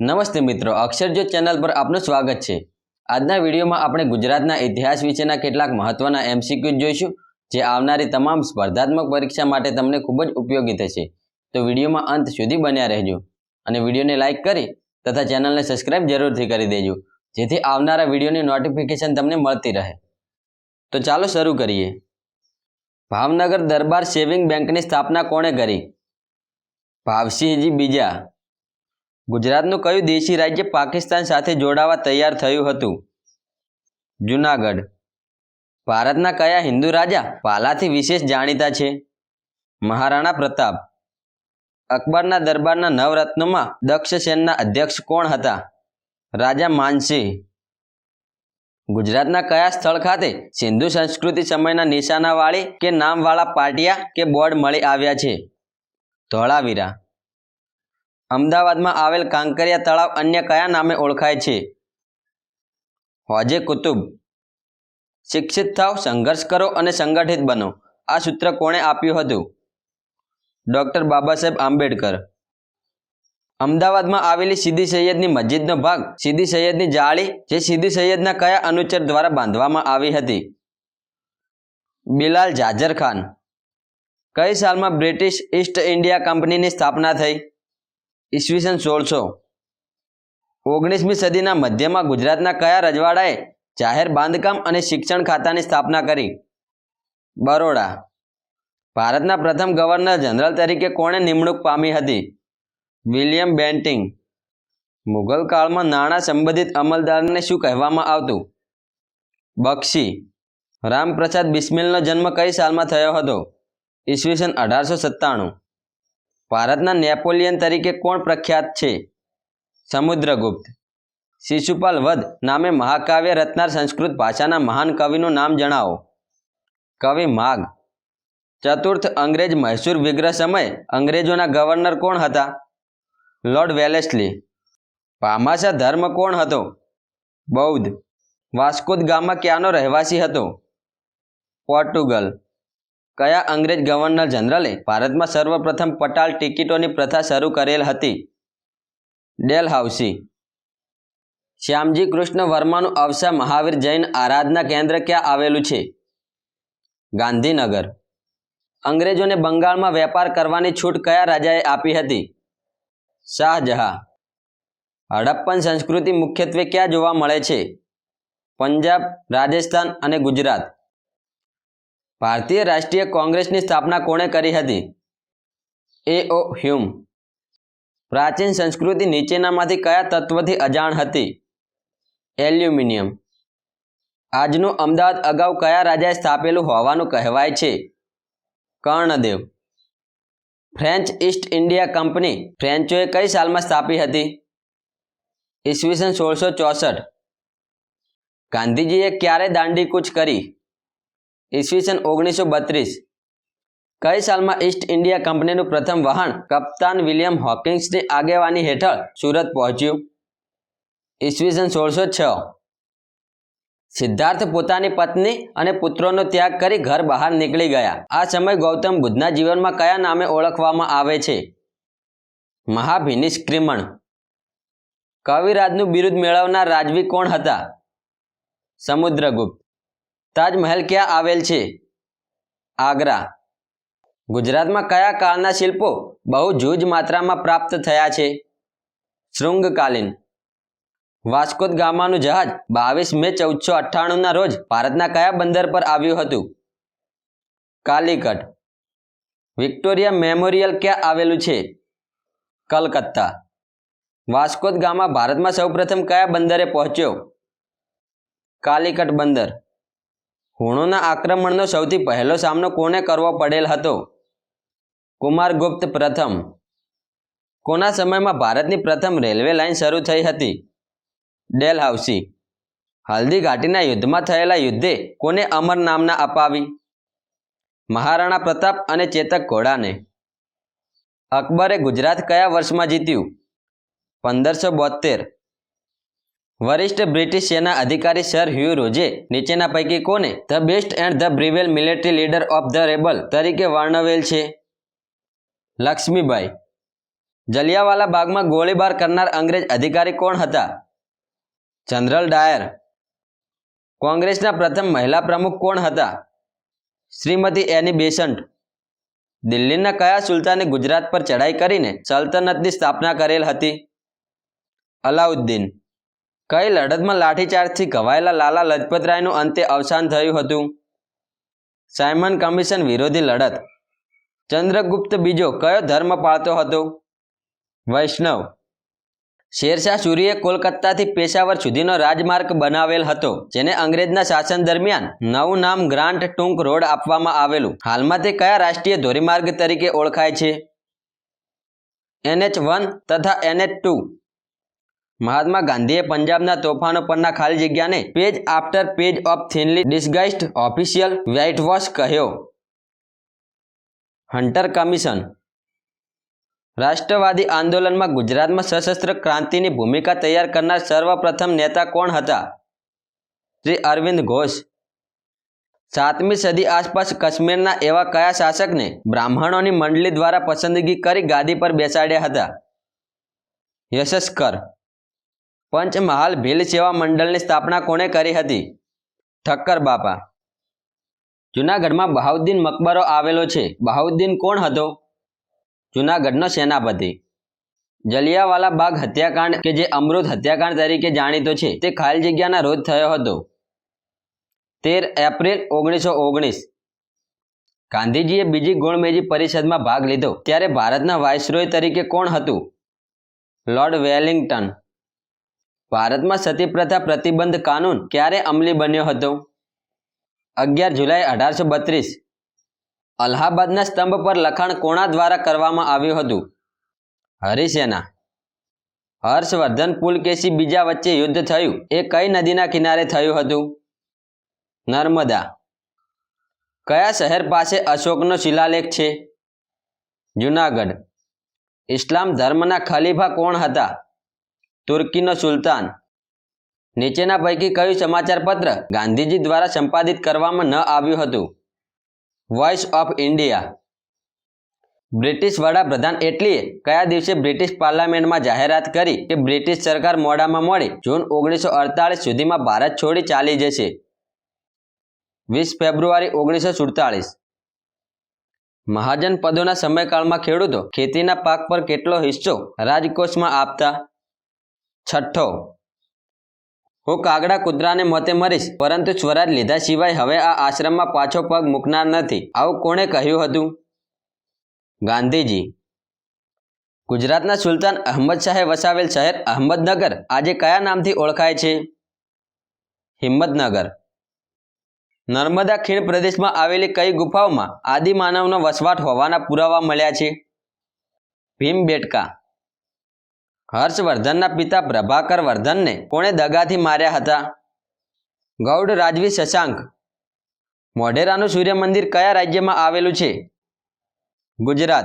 નમસ્તે મિત્રો અક્ષરજ્યોત ચેનલ પર આપનું સ્વાગત છે. આજના વિડીયોમાં આપણે ગુજરાતના ઇતિહાસ વિશેના કેટલાક મહત્વના એમસીક્યુ જોઈશું, જે આવનારી તમામ સ્પર્ધાત્મક પરીક્ષા માટે તમને ખૂબ જ ઉપયોગી થશે. તો વિડીયોમાં અંત સુધી બન્યા રહેજો અને વિડીયોને લાઇક કરી તથા ચેનલને સબસ્ક્રાઇબ જરૂરથી કરી દેજો, જેથી આવનારા વિડીયોની નોટિફિકેશન તમને મળતી રહે. તો ચાલો શરૂ કરીએ. ભાવનગર દરબાર સેવિંગ બેંકની સ્થાપના કોણે કરી? ભાવસિંહજી બીજા ગુજરાતનું કયું દેશી રાજ્ય પાકિસ્તાન સાથે જોડાવા તૈયાર થયું હતું? જુનાગઢ. ભારતના કયા હિન્દુ રાજા પાલાથી વિશેષ જાણીતા છે? મહારાણા પ્રતાપ. અકબરના દરબારના નવરત્નોમાં દક્ષ સેનના અધ્યક્ષ કોણ હતા? રાજા માનસિંહ. ગુજરાતના કયા સ્થળ ખાતે સિંધુ સંસ્કૃતિ સમયના નિશાનાવાળી કે નામવાળા પાટિયા કે બોર્ડ મળી આવ્યા છે? ધોળાવીરા. અમદાવાદમાં આવેલ કાંકરિયા તળાવ અન્ય કયા નામે ઓળખાય છે? હોજે કુતુબ. શિક્ષિત થાવ સંઘર્ષ કરો અને સંગઠિત બનો. આ સૂત્ર કોણે આપ્યું હતું? ડૉક્ટર બાબા સાહેબ આંબેડકર. અમદાવાદમાં આવેલી સીદી સૈયદની મસ્જિદનો ભાગ, સીદી સૈયદની જાળી, જે સીદી સૈયદના કયા અનુચર દ્વારા બાંધવામાં આવી હતી? બિલાલ જાજર ખાન કઈ સાલમાં બ્રિટિશ ઈસ્ટ ઇન્ડિયા કંપનીની સ્થાપના થઈ? ઈસવીસન સોળસો. ઓગણીસમી સદીના મધ્યમાં ગુજરાતના કયા રજવાડાએ જાહેર બાંધકામ અને શિક્ષણ ખાતાની સ્થાપના કરી? બરોડા. ભારતના પ્રથમ ગવર્નર જનરલ તરીકે કોણે નિમણૂક પામી હતી? William Bentinck. મુઘલ કાળમાં નાણાં સંબંધિત અમલદારને શું કહેવામાં આવતું? બક્ષી. રામપ્રસાદ બિસ્મિલનો જન્મ કઈ સાલમાં થયો હતો? ઈસવીસન અઢારસો સત્તાણું. ભારતના નેપોલિયન તરીકે કોણ પ્રખ્યાત છે? સમુદ્રગુપ્ત. શિશુપાલ વધ નામે મહાકાવ્ય રચનાર સંસ્કૃત ભાષાના મહાન કવિનું નામ જણાવો. કવિ માઘ ચતુર્થ અંગ્રેજ મૈસૂર વિગ્રહ સમયે અંગ્રેજોના ગવર્નર કોણ હતા? Lord Wellesley. ભામાશા ધર્મ કોણ હતો? બૌદ્ધ. વાસ્કોદ ગામમાં ક્યાંનો રહેવાસી હતો? પોર્ટુગલ. કયા અંગ્રેજ ગવર્નર જનરલે ભારતમાં સર્વપ્રથમ પટાલ ટિકિટોની પ્રથા શરૂ કરેલ હતી? ડેલ હાઉસી શ્યામજી કૃષ્ણ વર્માનું અવસા મહાવીર જૈન આરાધના કેન્દ્ર ક્યાં આવેલું છે? ગાંધીનગર. અંગ્રેજોને બંગાળમાં વેપાર કરવાની છૂટ કયા રાજાએ આપી હતી? શાહજહાં. હડપ્પન સંસ્કૃતિ મુખ્યત્વે ક્યાં જોવા મળે છે? પંજાબ, રાજસ્થાન અને ગુજરાત. ભારતીય રાષ્ટ્રીય કોંગ્રેસની સ્થાપના કોણે કરી હતી? A O Hume. પ્રાચીન સંસ્કૃતિ નીચેનામાંથી કયા તત્વથી અજાણ હતી? એલ્યુમિનિયમ. આજનું અમદાવાદ અગાઉ કયા રાજાએ સ્થાપેલું હોવાનું કહેવાય છે? Karnadev. French East India company ફ્રેન્ચોએ કઈ સાલમાં સ્થાપી હતી? ઈસવીસન સોળસો ચોસઠ. ગાંધીજીએ ક્યારે દાંડી કૂચ કરી? ઈસવીસન ઓગણીસો બત્રીસ. કઈ સાલમાં ઈસ્ટ ઇન્ડિયા કંપનીનું પ્રથમ વાહન કપ્તાન વિલિયમ હોકિંગ્સની આગેવાની હેઠળ સુરત પહોંચ્યું? ઈસવીસન સોળસો છ. સિદ્ધાર્થ પોતાની પત્ની અને પુત્રોનો ત્યાગ કરી ઘર બહાર નીકળી ગયા. આ સમય ગૌતમ બુદ્ધના જીવનમાં કયા નામે ઓળખવામાં આવે છે? મહાભિનિષ્ક્રિમણ. કવિરાજનું બિરુદ મેળવનાર રાજવી કોણ હતા? સમુદ્રગુપ્ત. તાજમહેલ ક્યાં આવેલ છે? આગ્રા. ગુજરાતમાં કયા કાળના શિલ્પો બહુ જૂજ માત્રામાં પ્રાપ્ત થયા છે? શૃંગકાલીન. વાસ્કોદ ગામાનું જહાજ બાવીસ મે ચૌદસો અઠ્ઠાણુંના રોજ ભારતના કયા બંદર પર આવ્યું હતું? કાલિકટ. વિક્ટોરિયા મેમોરિયલ ક્યાં આવેલું છે? કલકત્તા. વાસ્કોદ ગામા ભારતમાં સૌપ્રથમ કયા બંદરે પહોંચ્યો? કાલિકટ બંદર. હુણોના આક્રમણનો સૌથી પહેલો સામનો કોને કરવો પડેલ હતો? કુમારગુપ્ત પ્રથમ. કોના સમયમાં ભારતની પ્રથમ રેલવે લાઇન શરૂ થઈ હતી? ડેલ હાઉસી હલ્દી ઘાટીના યુદ્ધમાં થયેલા યુદ્ધે કોને અમર નામના અપાવી? મહારાણા પ્રતાપ અને ચેતક ઘોડાને. અકબરે ગુજરાત કયા વર્ષમાં જીત્યું? પંદરસો બોતેર વરિષ્ઠ બ્રિટિશ સેના અધિકારી સર હ્યુ રોજે નીચેના પૈકી કોને the best and the bravest military leader of the rebel તરીકે વર્ણવેલ છે? લક્ષ્મીબાઈ, જલિયાવાલા બાગમાં ગોળીબાર કરનાર અંગ્રેજ અધિકારી કોણ હતા? જનરલ ડાયર, કોંગ્રેસના પ્રથમ મહિલા પ્રમુખ કોણ હતા? શ્રીમતી એની બેસન્ટ દિલ્હીના કયા સુલતાને ગુજરાત પર ચઢાઈ કરીને સલ્તનતની સ્થાપના કરેલ હતી? અલાઉદ્દીન કઈ લડતમાં લાઠીચાર્જથી ઘવાયેલા લાલા લજપતરાયનું અંતે અવસાન થયું હતું? સાયમન કમિશન વિરોધી લડત. ચંદ્રગુપ્ત બીજો કયો ધર્મ પાળતો હતો? વૈષ્ણવ. શેરશાહ સૂરીએ કોલકાતાથી પેશાવર સુધીનો રાજમાર્ગ બનાવેલ હતો, જેને અંગ્રેજના શાસન દરમિયાન નવું નામ ગ્રાન્ટ ટૂંક રોડ આપવામાં આવેલું. હાલમાં તે કયા રાષ્ટ્રીય ધોરીમાર્ગ તરીકે ઓળખાય છે? એનએચ વન તથા એનએચ ટુ. મહાત્મા ગાંધીએ પંજાબના તોફાનો પરના ખાલી જગ્યાને page after page of thinly disguised official whitewash કહ્યો. હન્ટર કમિશન રાષ્ટ્રવાદી આંદોલનમાં ગુજરાતમાં સશસ્ત્ર ક્રાંતિની ભૂમિકા તૈયાર કરનાર સર્વપ્રથમ નેતા કોણ હતા? શ્રી અરવિંદ ઘોષ. સાતમી સદી આસપાસ કાશ્મીરના એવા કયા શાસકને બ્રાહ્મણોની મંડળી દ્વારા પસંદગી કરી ગાદી પર બેસાડ્યા હતા? યશસ્કર. પંચમહાલ ભીલ સેવા મંડળની સ્થાપના કોણે કરી હતી? ઠક્કર બાપા. જુનાગઢમાં બહાઉદ્દીન મકબરો આવેલો છે. બહાઉદ્દીન કોણ હતો? જુનાગઢનો સેનાપતિ. જલિયાવાલા બાગ હત્યાકાંડ કે જે અમૃત હત્યાકાંડ તરીકે જાણીતો છે, તે ખાલી જગ્યાના રોજ થયો હતો. તેર એપ્રિલ ઓગણીસો ઓગણીસ. ગાંધીજીએ બીજી ગોળમેજી પરિષદમાં ભાગ લીધો, ત્યારે ભારતના વાઇસરોય તરીકે કોણ હતું? Lord Wellington. ભારતમાં સતી પ્રથા પ્રતિબંધ કાનૂન ક્યારે અમલી બન્યો હતો? અગિયાર જુલાઈ અઢારસો બત્રીસ. અલ્હાબાદના સ્તંભ પર લખાણ કોણા દ્વારા કરવામાં આવ્યું હતું? હરિસેના. હર્ષવર્ધન પુલકેશી બીજા વચ્ચે યુદ્ધ થયું, એ કઈ નદીના કિનારે થયું હતું? નર્મદા. કયા શહેર પાસે અશોકનો શિલાલેખ છે? જુનાગઢ. ઇસ્લામ ધર્મના ખલીફા કોણ હતા? તુર્કીનો સુલતાન. નીચેના પૈકી કયું સમાચાર પત્ર ગાંધીજી દ્વારા સંપાદિત કરવામાં ન આવ્યું હતું? વોઇસ ઓફ ઇન્ડિયા બ્રિટિશ વડાપ્રધાન એટલીએ કયા દિવસે બ્રિટિશ પાર્લામેન્ટમાં જાહેરાત કરી કે બ્રિટિશ સરકાર મોડામાં મોડી જૂન ઓગણીસો અડતાલીસ સુધીમાં ભારત છોડી ચાલી જશે? વીસ ફેબ્રુઆરી ઓગણીસો સુડતાલીસ મહાજન પદોના સમયકાળમાં ખેડૂતો ખેતીના પાક પર કેટલો હિસ્સો રાજકોષમાં આપતા? છઠ્ઠો. હું કાગડા કૂતરાને મોતે મરીશ, પરંતુ સ્વરાજ લીધા સિવાય હવે આ આશ્રમમાં પાછો પગ મૂકનાર નથી. આવું કોણે કહ્યું હતું? ગાંધીજી. ગુજરાતના સુલતાન અહમદ શાહે વસાવેલ શહેર અહમદનગર, આજે કયા નામથી ઓળખાય છે? હિંમતનગર. નર્મદા ખીણ પ્રદેશમાં આવેલી કઈ ગુફાઓમાં આદિમાનવનો વસવાટ હોવાના પુરાવા મળ્યા છે? ભીમબેટકા. હર્ષવર્ધનના પિતા પ્રભાકર વર્ધનને કોણે દગાથી માર્યા હતા? ગૌડ રાજવી શશાંક. મોઢેરાનું સૂર્ય મંદિર કયા રાજ્યમાં આવેલું છે? ગુજરાત.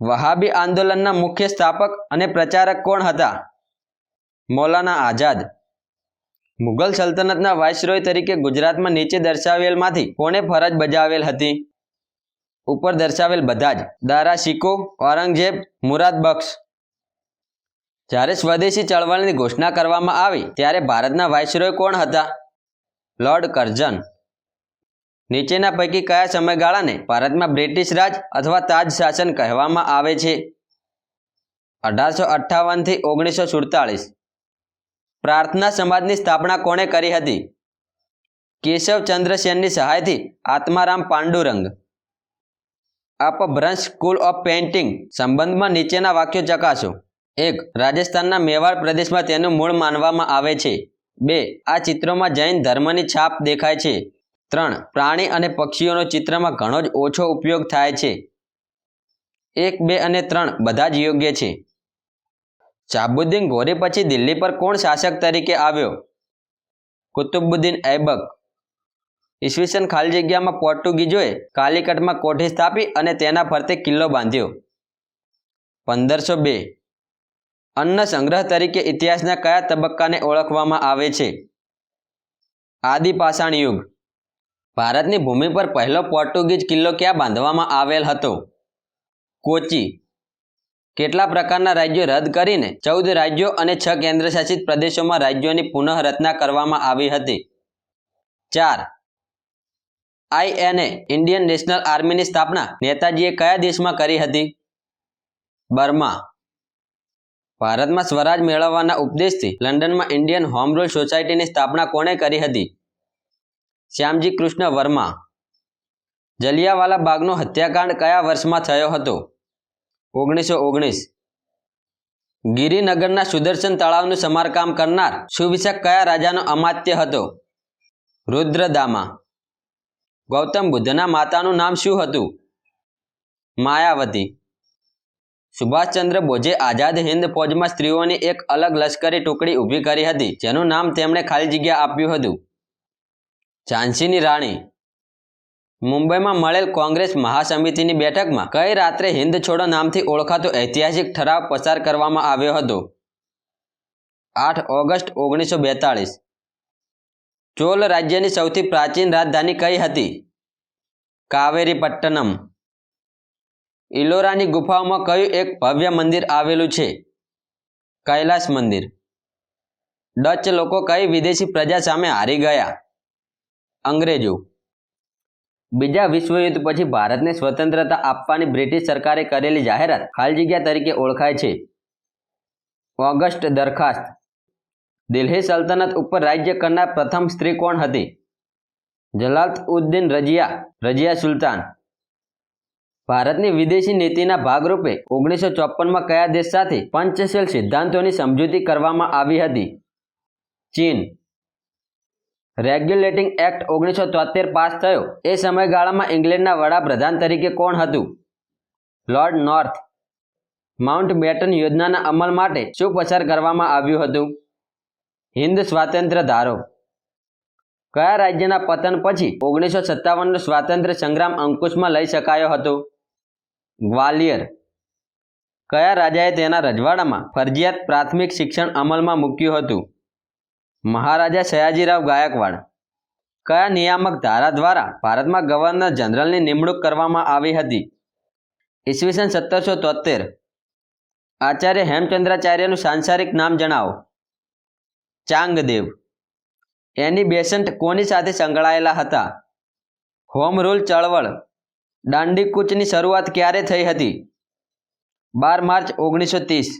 વહાબી આંદોલનના મુખ્ય સ્થાપક અને પ્રચારક કોણ હતા? મૌલાના આઝાદ. મુઘલ સલ્તનતના વાઇસરોય તરીકે ગુજરાતમાં નીચે દર્શાવેલમાંથી કોણે ફરજ બજાવેલ હતી? ઉપર દર્શાવેલ બધા જ. દારા શિકો ઔરંગઝેબ, મુરાદ બક્ષ. જ્યારે સ્વદેશી ચળવળની ઘોષણા કરવામાં આવી, ત્યારે ભારતના વાઇસરોય કોણ હતા? લોર્ડ કર્ઝન નીચેના પૈકી કયા સમયગાળાને ભારતમાં બ્રિટિશ રાજ અથવા તાજ શાસન કહેવામાં આવે છે? અઢારસો અઠ્ઠાવનથી ઓગણીસો સુડતાલીસ પ્રાર્થના સમાજની સ્થાપના કોણે કરી હતી? કેશવચંદ્ર સેનની સહાયથી Atmaram Pandurang. Apabhramsha school of painting સંબંધમાં નીચેના વાક્યો ચકાસો. એક, રાજસ્થાનના મેવાડ પ્રદેશમાં તેનું મૂળ માનવામાં આવે છે. બે, આ ચિત્રોમાં જૈન ધર્મની છાપ દેખાય છે. ત્રણ, પ્રાણી અને પક્ષીઓનો ચિત્રમાં ઘણો જ ઓછો ઉપયોગ થાય છે. એક, બે અને ત્રણ બધા જ યોગ્ય છે. શાહબુદ્દીન ઘોરી પછી દિલ્હી પર કોણ શાસક તરીકે આવ્યો? કુતુબુદ્દીન ઐબક. ઈસવીસન ખાલી જગ્યામાં પોર્ટુગીઝોએ કાલિકટમાં કોઠી સ્થાપી અને તેના ફરતે કિલ્લો બાંધ્યો. પંદરસો બે. અન્ન સંગ્રહ તરીકે ઇતિહાસના કયા તબક્કાને ઓળખવામાં આવે છે? આદિપાષાણ યુગ. ભારતની ભૂમિ પર પહેલો પોર્ટુગીઝ કિલ્લો ક્યાં બાંધવામાં આવેલ હતો? કોચી. કેટલા પ્રકારના રાજ્યો રદ કરીને ચૌદ રાજ્યો અને છ કેન્દ્રશાસિત પ્રદેશોમાં રાજ્યોની પુનઃરચના કરવામાં આવી હતી? ચાર. આઈએનએ ઇન્ડિયન નેશનલ આર્મીની સ્થાપના નેતાજીએ કયા દેશમાં કરી હતી? બર્મા. ભારતમાં સ્વરાજ મેળવવાના ઉપદેશથી લંડનમાં ઇન્ડિયન હોમ રૂલ સોસાયટીની સ્થાપના કોણે કરી હતી? શ્યામજી કૃષ્ણ વર્મા. જલિયાવાલા બાગનો હત્યાકાંડ કયા વર્ષમાં થયો હતો? ઓગણીસો ઓગણીસ. ગિરિનગરના સુદર્શન તળાવનું સમારકામ કરનાર સુવિશક કયા રાજાનો અમાત્ય હતો? રુદ્રદામા. ગૌતમ બુદ્ધના માતાનું નામ શું હતું? માયાવતી. સુભાષચંદ્ર બોઝે આઝાદ હિંદ ફૌજમાં સ્ત્રીઓની એક અલગ લશ્કરી ટુકડી ઊભી કરી હતી, જેનું નામ તેમણે ખાલી જગ્યા આપ્યું હતું. ઝાંસીની રાણી. મુંબઈમાં મળેલ કોંગ્રેસ મહાસમિતિની બેઠકમાં કઈ રાત્રે હિન્દ છોડો નામથી ઓળખાતો ઐતિહાસિક ઠરાવ પસાર કરવામાં આવ્યો હતો? આઠ ઓગસ્ટ ઓગણીસો બેતાળીસ. ચોલ રાજ્યની સૌથી પ્રાચીન રાજધાની કઈ હતી? કાવેરીપટ્ટનમ. ઇલોરાની ગુફાઓમાં કયું એક ભવ્ય મંદિર આવેલું છે? કૈલાસ મંદિર. ડચ લોકો કઈ વિદેશી પ્રજા સામે હારી ગયા? અંગ્રેજો. બીજા વિશ્વયુદ્ધ પછી ભારતને સ્વતંત્રતા આપવાની બ્રિટિશ સરકારે કરેલી જાહેરાત ખાલી જગ્યા તરીકે ઓળખાય છે. ઓગસ્ટ દરખાસ્ત. દિલ્હી સલ્તનત ઉપર રાજ્ય કરનાર પ્રથમ સ્ત્રી કોણ હતી? જલાલ ઉદ્દીન રજિયા રજિયા સુલતાન. ભારતની વિદેશી નીતિના ભાગરૂપે ઓગણીસો ચોપનમાં કયા દેશ સાથે પંચશીલ સિદ્ધાંતોની સમજૂતી કરવામાં આવી હતી? ચીન. રેગ્યુલેટિંગ એક્ટ ઓગણીસો તોતેર પાસ થયો. એ સમયગાળામાં ઇંગ્લેન્ડના વડાપ્રધાન તરીકે કોણ હતું? Lord north. માઉન્ટ બેટન યોજનાના અમલ માટે શું પસાર કરવામાં આવ્યું હતું? હિન્દ સ્વાતંત્ર્ય ધારો. કયા રાજ્યના પતન પછી ઓગણીસો સત્તાવનનો સ્વાતંત્ર્ય સંગ્રામ અંકુશમાં લઈ શકાયો હતો? ગ્વાલિયર. કયા રાજાએ તેના રજવાડામાં ફરજિયાત પ્રાથમિક શિક્ષણ અમલમાં મૂક્યું હતું? મહારાજા સયાજીરાવ ગાયકવાડ. કયા નિયામક ધારા દ્વારા ભારતમાં ગવર્નર જનરલની નિમણૂક કરવામાં આવી હતી? ઈસવીસન સત્તરસો તોતેર આચાર્ય હેમચંદ્રાચાર્યનું સાંસારિક નામ જણાવો. ચાંગદેવ. એની બેસન્ટ કોની સાથે સંકળાયેલા હતા? હોમ રૂલ ચળવળ. દાંડી કૂચની શરૂઆત ક્યારે થઈ હતી? બાર માર્ચ ઓગણીસો ત્રીસ.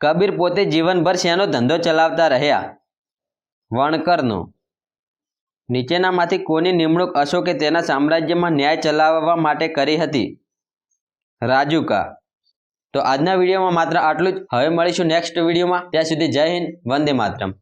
કબીર પોતે જીવનભર શેનો ધંધો ચલાવતા રહ્યા? વણકરનો. નીચેનામાંથી કોની નિમણૂક અશોકે તેના સામ્રાજ્યમાં ન્યાય ચલાવવા માટે કરી હતી? રાજુકા. તો આજના વિડીયોમાં માત્ર આટલું જ. હવે મળીશું નેક્સ્ટ વિડીયોમાં. ત્યાં સુધી જય હિન્દ, વંદે માતરમ.